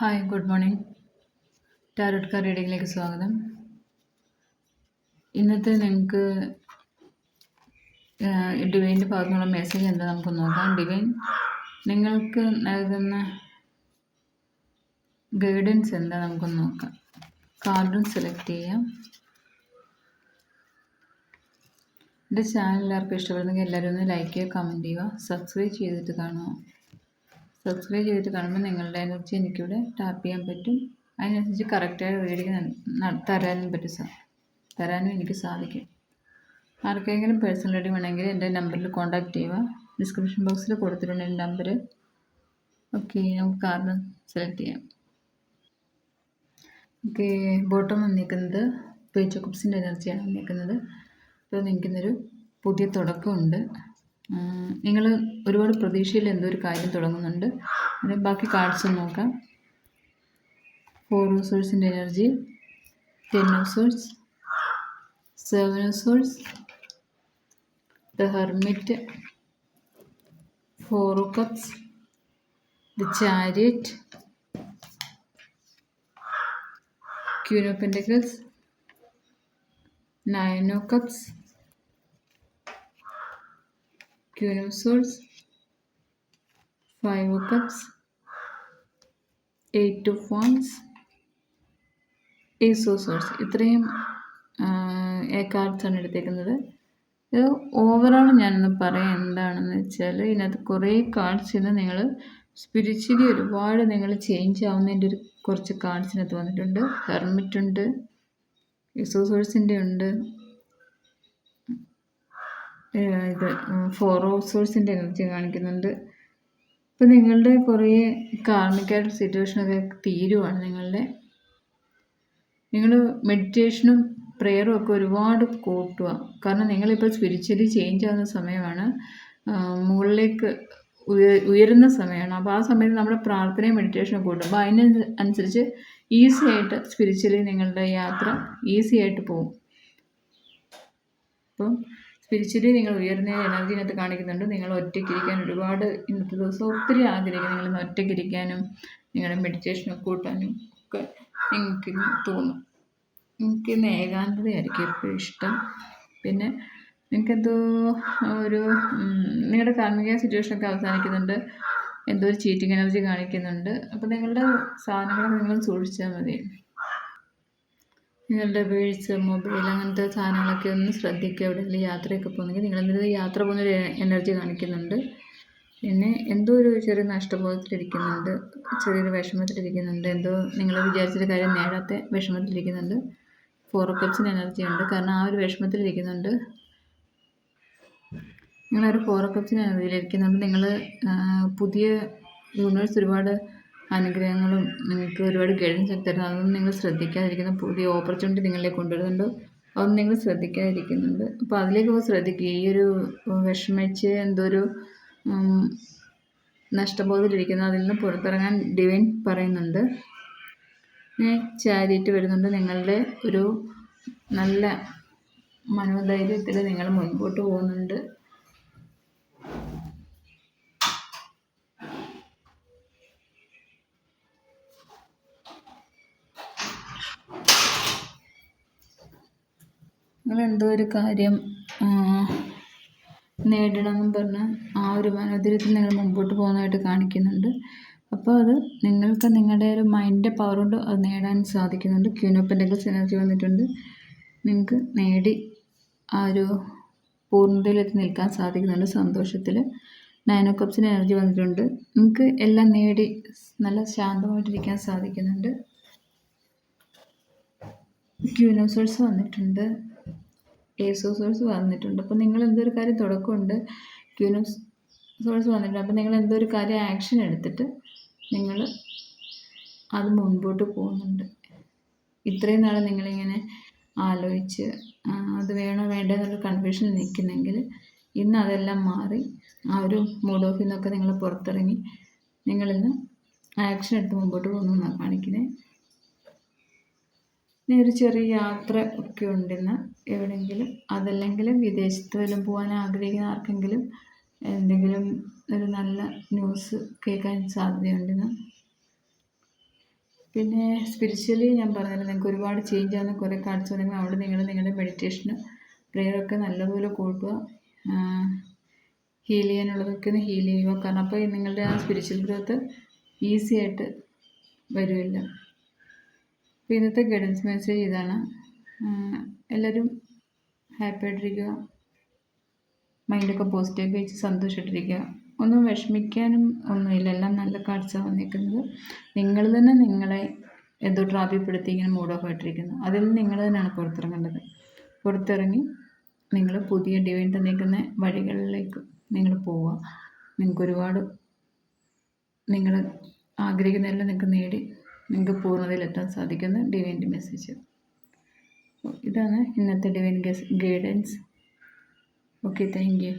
Hi good morning. Tarot card റീഡിങ്ങിലേക്ക് സ്വാഗതം. ഇന്നത്തെ നിങ്ങൾക്ക് ഡിവൈന്റെ ഭാഗത്തുനിന്നുള്ള മെസ്സേജ് എന്താ നമുക്ക് നോക്കാം. ഡിവൈൻ നിങ്ങൾക്ക് നൽകുന്ന ഗൈഡൻസ് എന്താ നമുക്ക് നോക്കാം. കാർഡും സെലക്ട് ചെയ്യാം. എന്റെ ചാനൽ എല്ലാവർക്കും ഇഷ്ടപ്പെടുന്നെങ്കിൽ എല്ലാവരും ഒന്ന് ലൈക്ക് ചെയ്യുക കമന്റ് ചെയ്യുക സബ്സ്ക്രൈബ് ചെയ്തിട്ട് കാണുക. സബ്സ്ക്രൈബ് ചെയ്തിട്ട് കാണുമ്പോൾ നിങ്ങളുടെ എനർജി എനിക്കിവിടെ ടാപ്പ് ചെയ്യാൻ പറ്റും. അതിനനുസരിച്ച് കറക്റ്റായ റീഡിങ് തരാനും പറ്റും സാർ തരാനും എനിക്ക് സാധിക്കും. ആർക്കെങ്കിലും പേഴ്സണൽ റീഡിങ് വേണമെങ്കിൽ എന്റെ നമ്പറിൽ കോൺടാക്റ്റ് ചെയ്യുക. ഡിസ്ക്രിപ്ഷൻ ബോക്സിൽ കൊടുത്തിട്ടുണ്ട് എന്റെ നമ്പർ ഓക്കെ നമുക്ക് കാർഡ് സെലക്ട് ചെയ്യാം. ഓക്കെ ബോട്ടം വന്നിരിക്കുന്നത് പേജ് കപ്സിന്റെ എനർജിയാണ് വന്നിരിക്കുന്നത്. ഇപ്പോൾ നിൽക്കുന്നൊരു പുതിയ തുടക്കമുണ്ട്. നിങ്ങൾ ഒരുപാട് പ്രതീക്ഷയിൽ എന്തോ ഒരു കാര്യം തുടങ്ങുന്നുണ്ട്? ബാക്കി കാർഡ്സ് നോക്കാം. ഫോർ സോഴ്സിന്റെ energy ten swords seven swords the hermit four cups the chariot queen of pentacles nine cups Five of Cups, Eight of Wands, Ace ഇത്രയും കാർഡ്സാണ് എടുത്തേക്കുന്നത്. ഇത് ഓവറോൾ ഞാനൊന്ന് പറയാം എന്താണെന്ന് വെച്ചാൽ ഇതിനകത്ത് കുറേ കാർഡ്സ് ഇന്ന് നിങ്ങൾ സ്പിരിച്വലി ഒരുപാട് നിങ്ങൾ ചേഞ്ച് ആവുന്നതിന്റെ ഒരു കുറച്ച് കാർഡ്സിനകത്ത് വന്നിട്ടുണ്ട്. ഹെർമിറ്റ് ഉണ്ട് ഇസോസോഴ്സിന്റെ ഉണ്ട് ഇത് ഫോർ ഓഫ് സോഴ്സിന്റെ എനർജി കാണിക്കുന്നുണ്ട്. ഇപ്പം നിങ്ങളുടെ കുറേ കാർമിക്കായിട്ട് സിറ്റുവേഷനൊക്കെ തീരുവാണ് നിങ്ങളുടെ. നിങ്ങൾ മെഡിറ്റേഷനും പ്രെയറും ഒക്കെ ഒരുപാട് കൂട്ടുക. കാരണം നിങ്ങളിപ്പോൾ സ്പിരിച്വലി ചേഞ്ച് ആവുന്ന സമയമാണ്. മുകളിലേക്ക് ഉയരുന്ന സമയമാണ്. അപ്പോൾ ആ സമയത്ത് നമ്മുടെ പ്രാർത്ഥനയും മെഡിറ്റേഷനും കൂട്ടും അതിന് അനുസരിച്ച് ഈസി ആയിട്ട് സ്പിരിച്വലി നിങ്ങളുടെ യാത്ര ഈസി ആയിട്ട് പോകും. അപ്പം സ്പിരിച്വലി നിങ്ങൾ ഉയർന്ന എനർജിനകത്ത് കാണിക്കുന്നുണ്ട്. നിങ്ങൾ ഒറ്റയ്ക്കിരിക്കാൻ ഒരുപാട് ഇന്നത്തെ ദിവസം ഒത്തിരി ആഗ്രഹിക്കും നിങ്ങൾ ഒറ്റയ്ക്കിരിക്കാനും നിങ്ങളുടെ മെഡിറ്റേഷനൊക്കെ കൂട്ടാനും ഒക്കെ നിങ്ങൾക്ക് തോന്നും. എനിക്ക് ഇന്ന് ഏകാന്തതയായിരിക്കും എപ്പോഴും ഇഷ്ടം. പിന്നെ നിങ്ങൾക്കെന്തോ ഒരു നിങ്ങളുടെ കാർമിക സിറ്റുവേഷനൊക്കെ അവസാനിക്കുന്നുണ്ട്. എന്തോ ഒരു ചീറ്റിംഗ് എനർജി കാണിക്കുന്നുണ്ട്. അപ്പോൾ നിങ്ങളുടെ സാധനങ്ങളൊക്കെ നിങ്ങൾ സൂക്ഷിച്ചാൽ മതി. നിങ്ങളുടെ വീഴ്ച മൊബൈൽ അങ്ങനത്തെ സാധനങ്ങളൊക്കെ ഒന്ന് ശ്രദ്ധിക്കുക. എവിടെയെങ്കിലും യാത്രയൊക്കെ പോകുന്നെങ്കിൽ നിങ്ങൾ എന്തെങ്കിലും യാത്ര പോകുന്നൊരു എനർജി കാണിക്കുന്നുണ്ട്. പിന്നെ എന്തോ ഒരു ചെറിയ നഷ്ടബോധത്തിലിരിക്കുന്നുണ്ട്. ചെറിയൊരു വിഷമത്തിലിരിക്കുന്നുണ്ട്. എന്തോ നിങ്ങൾ വിചാരിച്ചൊരു കാര്യം നേടാത്ത വിഷമത്തിലിരിക്കുന്നുണ്ട്. ഫോർ കപ്സിന് എനർജി ഉണ്ട്. കാരണം ആ ഒരു വിഷമത്തിലിരിക്കുന്നുണ്ട്. നിങ്ങളൊരു ഫോർ കപ്സിന് എനർജിയിലിരിക്കുന്നുണ്ട് നിങ്ങൾ പുതിയ യൂണിവേഴ്സ് ഒരുപാട് അനുഗ്രഹങ്ങളും നിങ്ങൾക്ക് ഒരുപാട് ഗൈഡൻസ് ഒക്കെ അതൊന്നും നിങ്ങൾ ശ്രദ്ധിക്കാതിരിക്കുന്നു പുതിയ ഓപ്പർച്യൂണിറ്റി നിങ്ങളിലേക്ക് കൊണ്ടുവരുന്നുണ്ട്. അതൊന്നും നിങ്ങൾ ശ്രദ്ധിക്കാതിരിക്കുന്നുണ്ട്. അപ്പോൾ അതിലേക്കൊക്കെ ശ്രദ്ധിക്കുക ഈ ഒരു വിഷമിച്ച് എന്തോ ഒരു നഷ്ടബോധത്തിലിരിക്കുന്നു അതിൽ നിന്ന് പുറത്തിറങ്ങാൻ ഡിവൈൻ പറയുന്നുണ്ട്. ചാരിറ്റി വരുന്നുണ്ട്. നിങ്ങളുടെ ഒരു നല്ല മനോധൈര്യത്തിൽ നിങ്ങൾ മുൻപോട്ട് പോകുന്നുണ്ട്. നിങ്ങൾ എന്തോ ഒരു കാര്യം നേടണമെന്നും പറഞ്ഞ് ആ ഒരു മനോധൈര്യത്തിൽ നിങ്ങൾ മുമ്പോട്ട് പോകുന്നതായിട്ട് കാണിക്കുന്നുണ്ട്. അപ്പോൾ അത് നിങ്ങൾക്ക് നിങ്ങളുടെ ഒരു മൈൻഡിന്റെ പവർ കൊണ്ട് അത് നേടാൻ സാധിക്കുന്നുണ്ട്. പെന്റക്കിൾസ് എനർജി വന്നിട്ടുണ്ട്. നിങ്ങൾക്ക് നേടി ആ ഒരു പൂർണതയിലെത്തി നിൽക്കാൻ സാധിക്കുന്നുണ്ട്. സന്തോഷത്തിൽ നയനോ കപ്സിന് എനർജി വന്നിട്ടുണ്ട്. നിങ്ങൾക്ക് എല്ലാം നേടി നല്ല ശാന്തമായിട്ടിരിക്കാൻ സാധിക്കുന്നുണ്ട്. ക്യൂനോസോൾസ് വന്നിട്ടുണ്ട്. ഏസോ സോഴ്സ് വന്നിട്ടുണ്ട്. അപ്പോൾ നിങ്ങൾ എന്തൊരു കാര്യം തുടക്കമുണ്ട്? ക്യൂനോ സോഴ്സ് വന്നിട്ടുണ്ട്. അപ്പോൾ നിങ്ങൾ എന്തോ ഒരു കാര്യം ആക്ഷൻ എടുത്തിട്ട് നിങ്ങൾ അത് മുൻപോട്ട് പോകുന്നുണ്ട്. ഇത്രയും നാൾ നിങ്ങളിങ്ങനെ ആലോചിച്ച് അത് വേണോ വേണ്ടോ എന്നുള്ള കൺഫ്യൂഷനിൽ നിൽക്കുന്നെങ്കിൽ ഇന്ന് അതെല്ലാം മാറി ആ ഒരു മൂഡ് ഓഫിൽ നിന്നൊക്കെ നിങ്ങൾ പുറത്തിറങ്ങി നിങ്ങളിന്ന് ആക്ഷൻ എടുത്ത് മുമ്പോട്ട് പോകുന്നു എന്നാണ് കാണിക്കുന്നത് ഒരു ചെറിയ യാത്ര ഒക്കെ ഉണ്ടെന്ന് എവിടെയെങ്കിലും അതല്ലെങ്കിൽ വിദേശത്ത് വല്ലതും പോകാൻ ആഗ്രഹിക്കുന്ന ആർക്കെങ്കിലും എന്തെങ്കിലും ഒരു നല്ല ന്യൂസ് കേൾക്കാൻ സാധ്യതയുണ്ടെന്ന്. പിന്നെ സ്പിരിച്വലി ഞാൻ പറഞ്ഞല്ലോ നിങ്ങൾക്ക് ഒരുപാട് ചേഞ്ച് ആകുന്ന കുറേ കാർഡ്സ് വന്നെങ്കിൽ അവിടെ നിങ്ങൾ നിങ്ങളുടെ മെഡിറ്റേഷന് പ്രെയറൊക്കെ നല്ലപോലെ കൂട്ടുക. ഹീൽ ചെയ്യാനുള്ളതൊക്കെ ഒന്ന് ഹീൽ ചെയ്യുക. കാരണം അപ്പോൾ നിങ്ങളുടെ ആ സ്പിരിച്വൽ ഗ്രോത്ത് ഈസി ആയിട്ട് വരുമല്ല അപ്പോൾ ഇന്നത്തെ ഗൈഡൻസ് മെസ്സേജ് ഇതാണ്. എല്ലാവരും ഹാപ്പി ആയിട്ടിരിക്കുക. മൈൻഡൊക്കെ പോസിറ്റീവ് വെച്ച് സന്തോഷമായിട്ടിരിക്കുക ഒന്നും വിഷമിക്കാനും ഒന്നുമില്ല. എല്ലാം നല്ല കാഴ്ച വന്നിരിക്കുന്നത്. നിങ്ങൾ തന്നെ നിങ്ങളെ എന്തോ ട്രാപ്പിൽപ്പെടുത്തി ഇങ്ങനെ മൂഡ് ഓഫ് ആയിട്ടിരിക്കുന്നു. അതിൽ നിന്ന് നിങ്ങൾ തന്നെയാണ് പുറത്തിറങ്ങേണ്ടത്. പുറത്തിറങ്ങി നിങ്ങൾ പുതിയ ഡിവൈൻ തന്നിരിക്കുന്ന വഴികളിലേക്ക് നിങ്ങൾ പോവുക. നിങ്ങൾക്ക് ഒരുപാട് നിങ്ങൾ ആഗ്രഹിക്കുന്നതെല്ലാം നിങ്ങൾക്ക് നേടി നിങ്ങൾക്ക് പൂർണതയിലെത്താൻ സാധിക്കുന്ന ഡിവൈന്റെ മെസ്സേജ് ഇതാണ് ഇന്നത്തെ divine guidance okay thank you